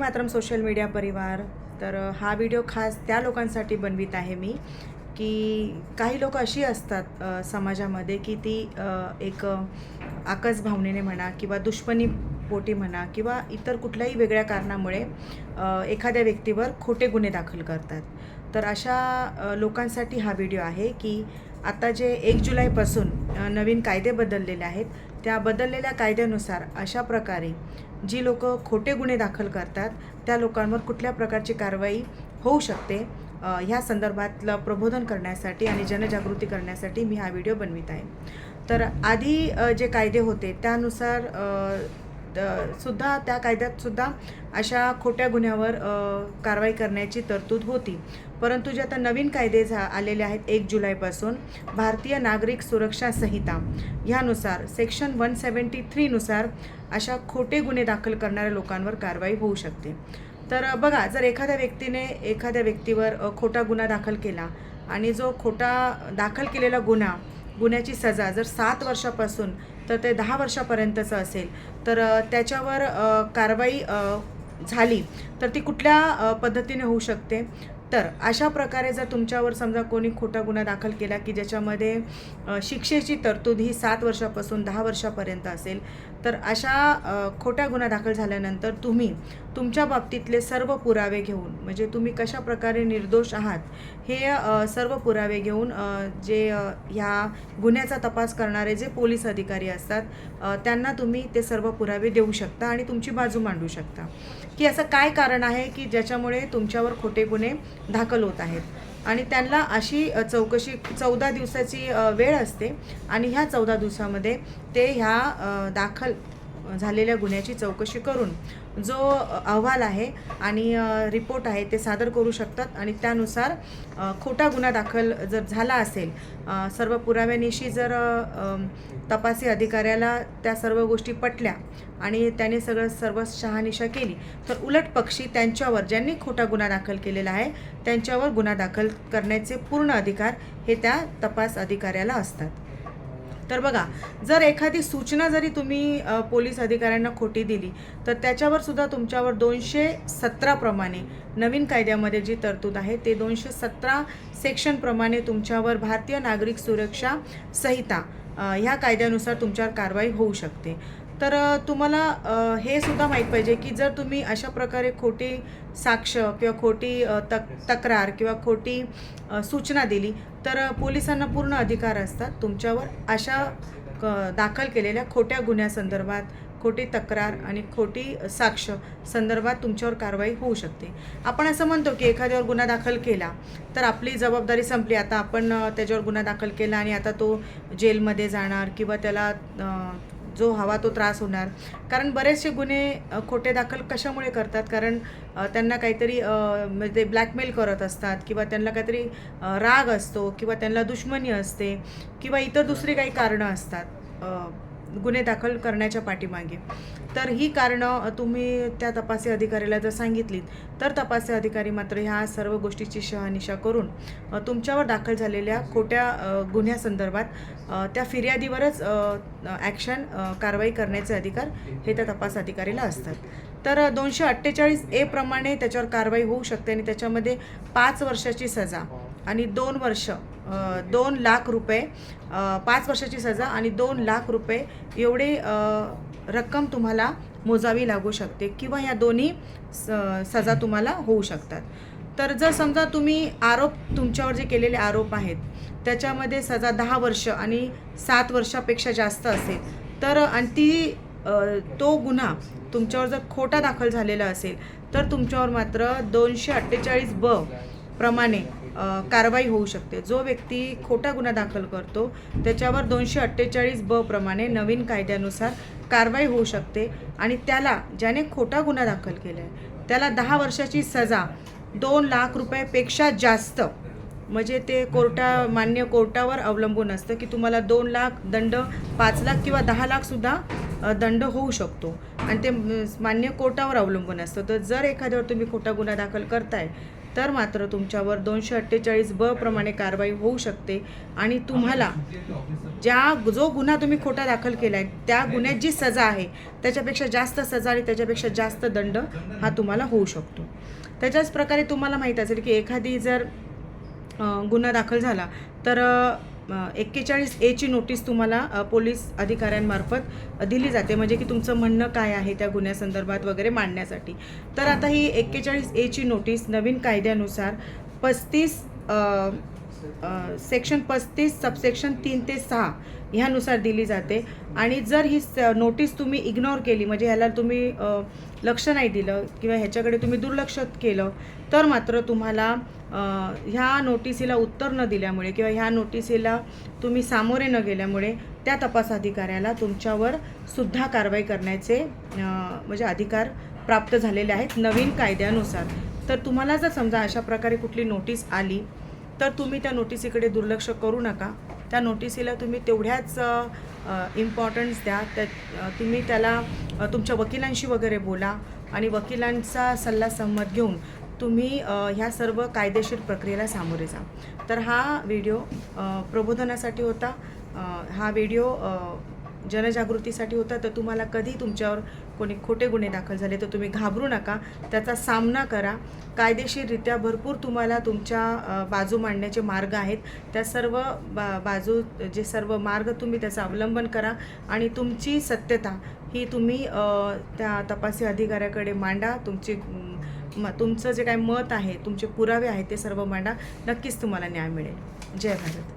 मात्रम social media परिवार. तर हा व्हिडिओ खास त्या लोकांसाठी बनवित आहे मी की काही लोक अशी असतात समाजामध्ये की ती एक आकस भावनेने म्हणा किंवा दुश्मनी पोटी म्हणा किंवा इतर कुठल्याही वेगळ्या कारणामुळे एखाद्या व्यक्तीवर खोटे गुन्हे दाखल करतात. तर अशा लोकांसाठी हा व्हिडिओ आहे की आता जे एक जुलैपासून नवीन कायदे बदललेले आहेत त्या बदललेल्या कायद्यानुसार अशा प्रकारे जी लोक खोटे गुन्हे दाखल करतात त्या लोकांवर कुठल्या प्रकारची कारवाई होऊ शकते ह्या संदर्भातलं प्रबोधन करण्यासाठी आणि जनजागृती करण्यासाठी मी हा व्हिडिओ बनवित आहे. तर आधी जे कायदे होते त्यानुसार सुद्धा त्या कायद्यात सुद्धा अशा खोट्या गुन्ह्यावर कारवाई करण्याची तरतूद होती. परंतु जे आता नवीन कायदे झा आलेले आहेत एक जुलैपासून भारतीय नागरिक सुरक्षा संहिता ह्यानुसार सेक्शन वन सेवन्टी थ्रीनुसार अशा खोटे गुन्हे दाखल करणाऱ्या लोकांवर कारवाई होऊ शकते. तर बघा जर एखाद्या व्यक्तीने एखाद्या व्यक्तीवर खोटा गुन्हा दाखल केला आणि जो खोटा दाखल केलेला गुन्हा गुन्ह्याची सजा जर सात वर्षापासून तर ते दहा वर्षापर्यंतचं असेल. तर त्याच्यावर कारवाई झाली तर ती कुठल्या पद्धतीने होऊ शकते? तर अशा प्रकारे जर तुमच्यावर समजा कोणी खोटा गुन्हा दाखल केला की ज्याच्यामध्ये शिक्षेची तरतूद ही सात वर्षापासून दहा वर्षापर्यंत असेल तर अशा खोटा खोट्या गुन्हा दाखल झाल्यानंतर तुम्ही तुमच्या बाबतीतले सर्व पुरावे घेऊन म्हणजे तुम्ही कशा प्रकारे निर्दोष आहात हे सर्व पुरावे घेऊन जे ह्या गुन्ह्याचा तपास करणारे जे पोलीस अधिकारी असतात त्यांना तुम्ही ते सर्व पुरावे देऊ शकता आणि तुमची बाजू मांडू शकता. की असं काय कारण आहे की ज्याच्यामुळे तुमच्यावर खोटे गुन्हे दाखल होत आहेत. आणि त्यांना अशी चौकशी चौदा दिवसाची वेळ असते. आणि ह्या चौदा दिवसामध्ये ते ह्या दाखल झालेल्या गुन्ह्याची चौकशी करून जो अहवाल आहे आणि रिपोर्ट आहे ते सादर करू शकतात आणि त्यानुसार खोटा गुन्हा दाखल जर झाला असेल सर्व पुराव्यानिशी जर तपासी अधिकाऱ्याला त्या सर्व गोष्टी पटल्या आणि त्याने सगळं सर्व शहानिशा केली तर उलट पक्षी त्यांच्यावर ज्यांनी खोटा गुन्हा दाखल केलेला आहे त्यांच्यावर गुन्हा दाखल करण्याचे पूर्ण अधिकार हे त्या तपास अधिकाऱ्याला असतात. तर बघा जर एखादी सूचना जरी तुम्ही पोलीस अधिकाऱ्यांना खोटी दिली तर त्याच्यावर सुद्धा तुमच्यावर दोनशे सतराप्रमाणे नवीन कायद्यामध्ये जी तरतूद आहे ते दोनशे सतरा सेक्शनप्रमाणे तुमच्यावर भारतीय नागरिक सुरक्षा संहिता ह्या कायद्यानुसार तुमच्यावर कारवाई होऊ शकते. तर तुम्हाला हे सुद्धा माहीत पाहिजे की जर तुम्ही अशा प्रकारे खोटी साक्ष किंवा खोटी तक तक्रार किंवा खोटी सूचना दिली तर पोलिसांना पूर्ण अधिकार असतात तुमच्यावर. अशा क दाखल केलेल्या खोट्या गुन्ह्यासंदर्भात खोटी तक्रार आणि खोटी साक्ष संदर्भात तुमच्यावर कारवाई होऊ शकते. आपण असं म्हणतो की एखाद्यावर गुन्हा दाखल केला तर आपली जबाबदारी संपली. आता आपण त्याच्यावर गुन्हा दाखल केला आणि आता तो जेलमध्ये जाणार किंवा त्याला जो हवा तो त्रास होणार. कारण बरेचसे गुन्हे खोटे दाखल कशामुळे करतात? कारण त्यांना काहीतरी म्हणजे ब्लॅकमेल करत असतात किंवा त्यांना काहीतरी राग असतो किंवा त्यांना दुश्मनी असते किंवा इतर दुसरी काही कारणं असतात गुन्हे दाखल करण्याच्या पाठीमागे. तर ही कारणं तुम्ही त्या तपासी अधिकाऱ्याला जर सांगितलीत तर तपासी अधिकारी मात्र ह्या सर्व गोष्टीची शहानिशा करून तुमच्यावर दाखल झालेल्या खोट्या गुन्ह्यासंदर्भात त्या फिर्यादीवरच ॲक्शन कारवाई करण्याचे अधिकार हे त्या तपास अधिकारीला असतात. तर दोनशे अठ्ठेचाळीस ए प्रमाणे त्याच्यावर कारवाई होऊ शकते आणि त्याच्यामध्ये पाच वर्षाची सजा आणि दोन वर्ष दोन लाख रुपये पाच वर्षाची सजा आणि दोन लाख रुपये एवढे रक्कम तुम्हाला मोजावी लागू शकते किंवा या दोन्ही स सजा तुम्हाला होऊ शकतात. तर जर समजा तुम्ही आरोप तुमच्यावर जे केलेले आरोप आहेत त्याच्यामध्ये सजा दहा वर्ष आणि सात वर्षापेक्षा जास्त असेल तर आणि ती तो गुन्हा तुमच्यावर जर खोटा दाखल झालेला असेल तर तुमच्यावर मात्र दोनशे अठ्ठेचाळीस ब प्रमाणे कारवाई होऊ शकते. जो व्यक्ती खोटा गुन्हा दाखल करतो त्याच्यावर दोनशे अठ्ठेचाळीस ब प्रमाणे नवीन कायद्यानुसार कारवाई होऊ शकते आणि त्याला ज्याने खोटा गुन्हा दाखल केला आहे त्याला दहा वर्षाची सजा दोन लाख रुपयापेक्षा जास्त. म्हणजे ते कोर्टा मान्य कोर्टावर अवलंबून असतं की तुम्हाला दोन लाख दंड पाच लाख किंवा दहा लाखसुद्धा दंड होऊ शकतो. आणि ते मान्य कोर्टावर अवलंबून असतं. तर जर एखाद्यावर तुम्ही खोटा गुन्हा दाखल करताय तर मात्र तुमच्यावर दोनशे अठ्ठेचाळीस ब प्रमाणे कारवाई होऊ शकते. आणि तुम्हाला ज्या जो गुन्हा तुम्ही खोटा दाखल केला आहे त्या गुन्ह्यात जी सजा आहे त्याच्यापेक्षा जास्त सजा आणि त्याच्यापेक्षा जास्त दंड हा तुम्हाला होऊ शकतो. त्याच्याच प्रकारे तुम्हाला माहीत असेल की एखादी जर गुन्हा दाखल झाला तर एक्केचाळीस एची नोटीस तुम्हाला पोलीस अधिकाऱ्यांमार्फत दिली जाते. म्हणजे की तुमचं म्हणणं काय आहे त्या गुन्ह्यासंदर्भात वगैरे मांडण्यासाठी. तर आता ही एक्केचाळीस एची नोटीस नवीन कायद्यानुसार पस्तीस सेक्शन पस्तीस सबसेक्शन तीन ते सहा ह्यानुसार दिली जाते. आणि जर ही स- नोटीस तुम्ही इग्नोर केली म्हणजे ह्याला तुम्ही लक्ष नाही दिलं किंवा ह्याच्याकडे तुम्ही दुर्लक्ष केलं तर मात्र तुम्हाला ह्या नोटिसीला उत्तर न दिल्यामुळे किंवा ह्या नोटिसीला तुम्ही सामोरे न गेल्यामुळे त्या तपास अधिकाऱ्याला तुमच्यावर सुद्धा कारवाई करण्याचे म्हणजे अधिकार प्राप्त झालेले आहेत नवीन कायद्यानुसार. तर तुम्हाला जर समजा अशा प्रकारे कुठली नोटीस आली तर तुम्ही त्या नोटिसीकडे दुर्लक्ष करू नका. त्या नोटिसीला तुम्ही तेवढ्याच इम्पॉर्टन्स द्या. त्या तुम्ही त्याला तुमच्या वकिलांशी वगैरे बोला आणि वकिलांचा सल्ला संमत घेऊन तुम्ही ह्या सर्व कायदेशीर प्रक्रियेला सामोरे जा. तर हा व्हिडिओ प्रबोधनासाठी होता. हा व्हिडिओ जनजागृतीसाठी होता तर तुम्हाला कधी तुमच्यावर कोणी खोटे गुन्हे दाखल झाले तर तुम्ही घाबरू नका. त्याचा सामना करा. कायदेशीररित्या भरपूर तुम्हाला तुमच्या बाजू मांडण्याचे मार्ग आहेत. त्या सर्व बा बाजू जे सर्व मार्ग तुम्ही त्याचा अवलंबन करा आणि तुमची सत्यता ही तुम्ही त्या तपासी अधिकाऱ्याकडे मांडा. तुमची म, म- तुमचं जे काही मत आहे तुमचे पुरावे आहेत ते सर्व मांडा. नक्कीच तुम्हाला न्याय मिळेल. जय भारत.